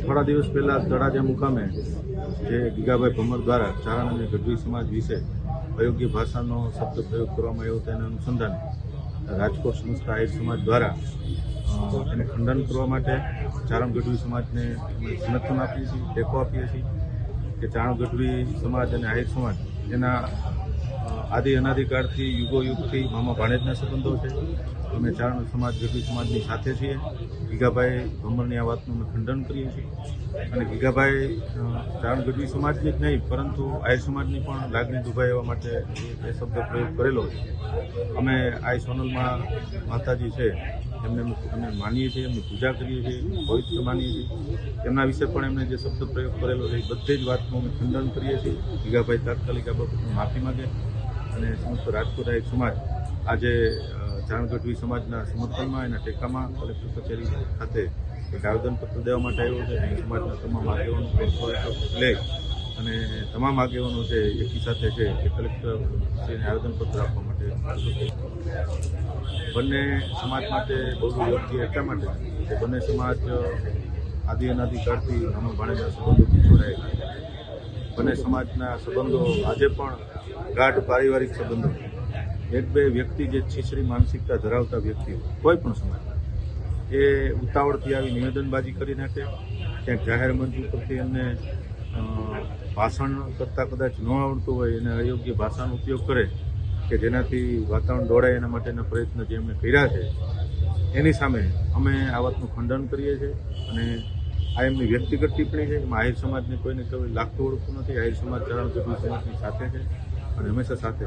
થોડા દિવસ પહેલાં તળાજા મુકામે જે ગીગાભાઈ ભમર દ્વારા અને ગઢવી સમાજ વિશે અયોગ્ય ભાષાનો શબ્દ પ્રયોગ કરવામાં આવ્યો તેના અનુસંધાને રાજકોટ સંસ્થા આહિર સમાજ દ્વારા એને ખંડન કરવા માટે ચારણ ગઢવી સમાજને સમર્થન આપીએ છીએ, ટેકો આપીએ છીએ કે ચારણ ગઢવી સમાજ અને આહિર સમાજ એના આદિ અનાદિકાળથી યુગો યુગથી મામા ભાણેજના સંબંધો છે. અમે ચારણ સમાજ, ગઢવી સમાજની સાથે છીએ. ગીગાભાઈ ભમરની આ વાતનું અમે ખંડન કરીએ છીએ. અને ગીગાભાઈ ચારણ ગઢવી સમાજની જ નહીં, પરંતુ આય સમાજની પણ લાગણી દુભાઈ માટે એ શબ્દ પ્રયોગ કરેલો છે. અમે આય સોનલમાં માતાજી છે. એમને અમે માનીએ છીએ, એમની પૂજા કરીએ છીએ, પવિત્ર માનીએ છીએ. એમના વિશે પણ એમણે જે શબ્દ પ્રયોગ કરેલો છે, એ બધી જ વાતનું અમે ખંડન કરીએ છીએ. ગીગાભાઈ તાત્કાલિક આ બાબતની માફી માગે. અને સમસ્ત રાજકોટ સમાજ આજે જાણગઢવી ગઢવી સમાજના સમર્થનમાં એના ટેકામાં કલેક્ટર કચેરી ખાતે એક આવેદનપત્ર દેવા માટે આવ્યો છે. અને સમાજના તમામ આગેવાનો લે. અને તમામ આગેવાનો છે એકી સાથે છે એ કલેક્ટર શ્રીને આવેદનપત્ર આપવા માટે બંને સમાજ માટે બહુ યોગ્ય એટલા માટે કે બંને સમાજ આદિ અનાદિકાળથી નાનો ભાણેના સંબંધોથી જોડાયેલા બંને સમાજના સંબંધો આજે પણ ગાઢ પારિવારિક સંબંધો. એક બે વ્યક્તિ જે છીછરી માનસિકતા ધરાવતા વ્યક્તિઓ, કોઈ પણ સમાજ, એ ઉતાવળથી આવી નિવેદનબાજી કરી નાખે, ક્યાંક જાહેર મંચ ઉપરથી એમને ભાષણ કરતાં કદાચ ન આવડતું હોય, એને અયોગ્ય ભાષાનો ઉપયોગ કરે, કે જેનાથી વાતાવરણ દોડાય એના માટેના પ્રયત્ન જે અમે કર્યા છે, એની સામે અમે આ વાતનું ખંડન કરીએ છીએ અને આ એમની વ્યક્તિગત ટિપ્પણી છે. એમાં આહિર સમાજને કોઈને કોઈ લાગતું ઓળખતું નથી. આહિર સમાજ ચરણ સમાજની સાથે છે. અને હંમેશા સાથે